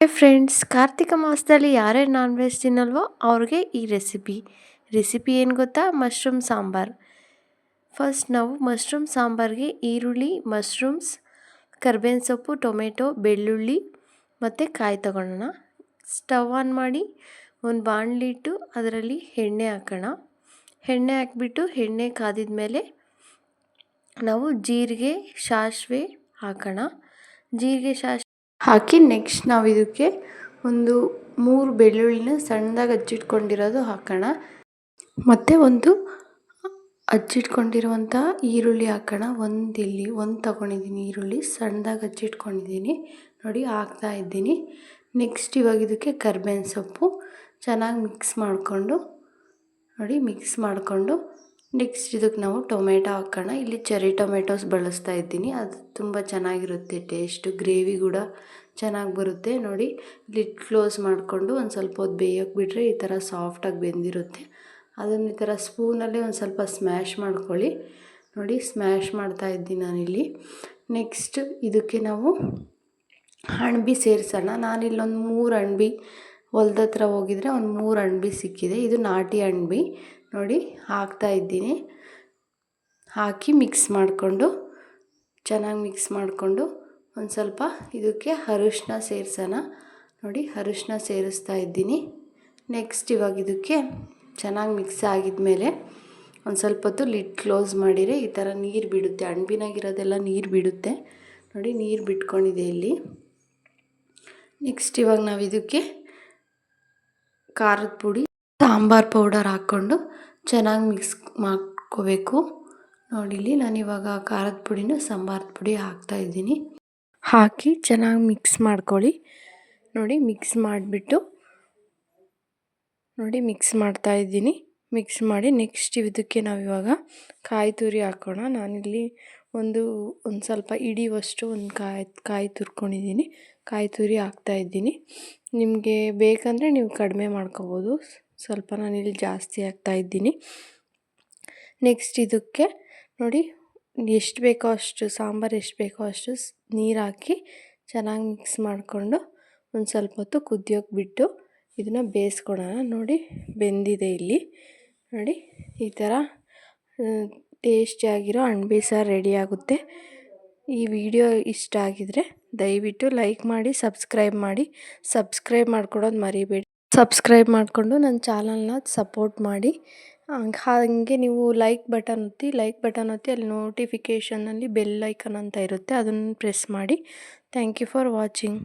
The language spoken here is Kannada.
ಫ್ರೆಂಡ್ಸ್ ಕಾರ್ತಿಕ ಮಾಸದಲ್ಲಿ ಯಾರೇ ನಾನ್ ವೆಜ್ ತಿನ್ನಲ್ವೋ ಅವ್ರಿಗೆ ಈ ರೆಸಿಪಿ ರೆಸಿಪಿ ಏನು ಗೊತ್ತಾ? ಮಶ್ರೂಮ್ ಸಾಂಬಾರು. ಫಸ್ಟ್ ನಾವು ಮಶ್ರೂಮ್ ಸಾಂಬಾರಿಗೆ ಈರುಳ್ಳಿ ಮಶ್ರೂಮ್ಸ್ ಕರ್ಬೇವಿನ ಸೊಪ್ಪು, ಟೊಮೆಟೊ, ಬೆಳ್ಳುಳ್ಳಿ ಮತ್ತು ಕಾಯಿ ತಗೊಳ್ಳೋಣ. ಸ್ಟವ್ ಆನ್ ಮಾಡಿ ಒಂದು ಬಾಣಲಿ ಇಟ್ಟು ಅದರಲ್ಲಿ ಎಣ್ಣೆ ಹಾಕೋಣ. ಎಣ್ಣೆ ಹಾಕಿಬಿಟ್ಟು ಎಣ್ಣೆ ಕಾದಿದ ಮೇಲೆ ನಾವು ಜೀರಿಗೆ, ಸಾಸಿವೆ ಹಾಕೋಣ. ಜೀರಿಗೆ ಸಾಸ್ ಹಾಕಿ ನೆಕ್ಸ್ಟ್ ನಾವು ಇದಕ್ಕೆ ಒಂದು ಮೂರು ಬೆಳ್ಳುಳ್ಳಿನ ಸಣ್ಣದಾಗಿ ಹಚ್ಚಿಟ್ಕೊಂಡಿರೋದು ಹಾಕೋಣ. ಮತ್ತು ಒಂದು ಹಚ್ಚಿಟ್ಕೊಂಡಿರುವಂಥ ಈರುಳ್ಳಿ ಹಾಕೋಣ. ಒಂದು ಇಲ್ಲಿ, ಒಂದು ತೊಗೊಂಡಿದ್ದೀನಿ ಈರುಳ್ಳಿ, ಸಣ್ಣದಾಗಿ ಹಚ್ಚಿಟ್ಕೊಂಡಿದ್ದೀನಿ. ನೋಡಿ ಹಾಕ್ತಾ ಇದ್ದೀನಿ. ನೆಕ್ಸ್ಟ್ ಇವಾಗ ಇದಕ್ಕೆ ಕರ್ಬೇವಿನ ಸೊಪ್ಪು ಚೆನ್ನಾಗಿ ಮಿಕ್ಸ್ ಮಾಡಿಕೊಂಡು, ನೋಡಿ ಮಿಕ್ಸ್ ಮಾಡಿಕೊಂಡು ನೆಕ್ಸ್ಟ್ ಇದಕ್ಕೆ ನಾವು ಟೊಮೆಟೊ ಹಾಕೋಣ. ಇಲ್ಲಿ ಚೆರಿ ಟೊಮೆಟೊಸ್ ಬಳಸ್ತಾ ಇದ್ದೀನಿ. ಅದು ತುಂಬ ಚೆನ್ನಾಗಿರುತ್ತೆ ಟೇಸ್ಟು ಗ್ರೇವಿ ಕೂಡ ಚೆನ್ನಾಗಿ ಬರುತ್ತೆ. ನೋಡಿ ಲಿಡ್ ಕ್ಲೋಸ್ ಮಾಡಿಕೊಂಡು ಒಂದು ಸ್ವಲ್ಪ ಹೊತ್ತು ಬೇಯೋಕೆ ಬಿಟ್ಟರೆ ಈ ಥರ ಸಾಫ್ಟಾಗಿ ಬೆಂದಿರುತ್ತೆ. ಅದನ್ನು ಈ ಥರ ಸ್ಪೂನಲ್ಲಿ ಒಂದು ಸ್ವಲ್ಪ ಸ್ಮ್ಯಾಶ್ ಮಾಡ್ಕೊಳ್ಳಿ. ನೋಡಿ ಸ್ಮ್ಯಾಶ್ ಮಾಡ್ತಾ ಇದ್ದೀನಿ ನಾನಿಲ್ಲಿ. ನೆಕ್ಸ್ಟ್ ಇದಕ್ಕೆ ನಾವು ಅಣ್ಬಿ ಸೇರಿಸೋಣ. ನಾನಿಲ್ಲೊಂದು ಮೂರು ಅಣ್ಬಿ ಹೊಲ್ದ ಹತ್ರ ಹೋಗಿದ್ರೆ ಒಂದು ಮೂರು ಅಣ್ಬಿ ಸಿಕ್ಕಿದೆ. ಇದು ನಾಟಿ ಅಣಬೆ ನೋಡಿ ಹಾಕ್ತಾ ಇದ್ದೀನಿ. ಹಾಕಿ ಮಿಕ್ಸ್ ಮಾಡಿಕೊಂಡು, ಚೆನ್ನಾಗಿ ಮಿಕ್ಸ್ ಮಾಡಿಕೊಂಡು ಒಂದು ಸ್ವಲ್ಪ ಇದಕ್ಕೆ ಅರಿಶಿನ ಸೇರಿಸೋಣ. ನೋಡಿ ಅರಿಶಿನ ಸೇರಿಸ್ತಾ ಇದ್ದೀನಿ. ನೆಕ್ಸ್ಟ್ ಇವಾಗ ಇದಕ್ಕೆ ಚೆನ್ನಾಗಿ ಮಿಕ್ಸ್ ಆಗಿದ ಒಂದು ಸ್ವಲ್ಪ ಹೊತ್ತು ಲಿಡ್ ಕ್ಲೋಸ್ ಮಾಡಿದರೆ ಈ ಥರ ನೀರು ಬಿಡುತ್ತೆ. ಅಣ್ಬಿನಾಗಿರೋದೆಲ್ಲ ನೀರು ಬಿಡುತ್ತೆ. ನೋಡಿ ನೀರು ಬಿಟ್ಕೊಂಡಿದೆ ಇಲ್ಲಿ. ನೆಕ್ಸ್ಟ್ ಇವಾಗ ನಾವು ಇದಕ್ಕೆ ಖಾರದ ಪುಡಿ ಸಾಂಬಾರು ಪೌಡರ್ ಹಾಕ್ಕೊಂಡು ಚೆನ್ನಾಗಿ ಮಿಕ್ಸ್ ಮಾಡ್ಕೋಬೇಕು. ನೋಡಿಲಿ ನಾನಿವಾಗ ಖಾರದ ಪುಡಿನ ಸಾಂಬಾರದ ಪುಡಿ ಹಾಕ್ತಾಯಿದ್ದೀನಿ ಹಾಕಿ ಚೆನ್ನಾಗಿ ಮಿಕ್ಸ್ ಮಾಡ್ಕೊಳ್ಳಿ. ನೋಡಿ, ಮಿಕ್ಸ್ ಮಾಡಿಬಿಟ್ಟು, ನೋಡಿ, ಮಿಕ್ಸ್ ಮಾಡ್ತಾ ಇದ್ದೀನಿ. ಮಿಕ್ಸ್ ಮಾಡಿ ನೆಕ್ಸ್ಟ್ ಇದಕ್ಕೆ ನಾವು ಇವಾಗ ಕಾಯಿ ತುರಿ ಹಾಕೋಣ. ನಾನಿಲ್ಲಿ ಒಂದು ಒಂದು ಸ್ವಲ್ಪ ಹಿಡಿಯುವಷ್ಟು ಒಂದು ಕಾಯಿ ಕಾಯಿ ತುರ್ಕೊಂಡಿದ್ದೀನಿ. ಕಾಯಿ ತುರಿ ಹಾಕ್ತಾಯಿದ್ದೀನಿ ನಿಮಗೆ ಬೇಕಂದರೆ ನೀವು ಕಡಿಮೆ ಮಾಡ್ಕೋಬೋದು. ಸ್ವಲ್ಪ ನಾನಿಲ್ಲಿ ಜಾಸ್ತಿ ಹಾಕ್ತಾಯಿದ್ದೀನಿ ನೆಕ್ಸ್ಟ್ ಇದಕ್ಕೆ ನೋಡಿ ಎಷ್ಟು ಬೇಕೋ ಅಷ್ಟು, ಸಾಂಬಾರು ಎಷ್ಟು ಬೇಕೋ ಅಷ್ಟು ನೀರು ಹಾಕಿ ಚೆನ್ನಾಗಿ ಮಿಕ್ಸ್ ಮಾಡಿಕೊಂಡು ಒಂದು ಸ್ವಲ್ಪ ಹೊತ್ತು ಕುದಿಯೋಕೆ ಬಿಟ್ಟು ಇದನ್ನು ಬೇಯಿಸ್ಕೊಳೋಣ. ನೋಡಿ ಬೆಂದಿದೆ ಇಲ್ಲಿ. ನೋಡಿ ಈ ಥರ ಟೇಸ್ಟಿಯಾಗಿರೋ ಅಣಬೆ ಸಾರು ರೆಡಿ ಆಗುತ್ತೆ. ಈ ವಿಡಿಯೋ ಇಷ್ಟ ಆಗಿದರೆ ದಯವಿಟ್ಟು ಲೈಕ್ ಮಾಡಿ ಸಬ್ಸ್ಕ್ರೈಬ್ ಮಾಡಿ. ಸಬ್ಸ್ಕ್ರೈಬ್ ಮಾಡ್ಕೊಡೋದು ಮರಿಬೇಡಿ. ಸಬ್ಸ್ಕ್ರೈಬ್ ಮಾಡಿಕೊಂಡು ನನ್ನ ಚಾನಲ್ನ ಸಪೋರ್ಟ್ ಮಾಡಿ. ಹಾಗೆ ನೀವು ಲೈಕ್ ಬಟನ್ ಒತ್ತಿ ಲೈಕ್ ಬಟನ್ ಒತ್ತಿ ಅಲ್ಲಿ ನೋಟಿಫಿಕೇಷನಲ್ಲಿ ಬೆಲ್ ಐಕನ್ ಅಂತ ಇರುತ್ತೆ, ಅದನ್ನು ಪ್ರೆಸ್ ಮಾಡಿ. Thank you for watching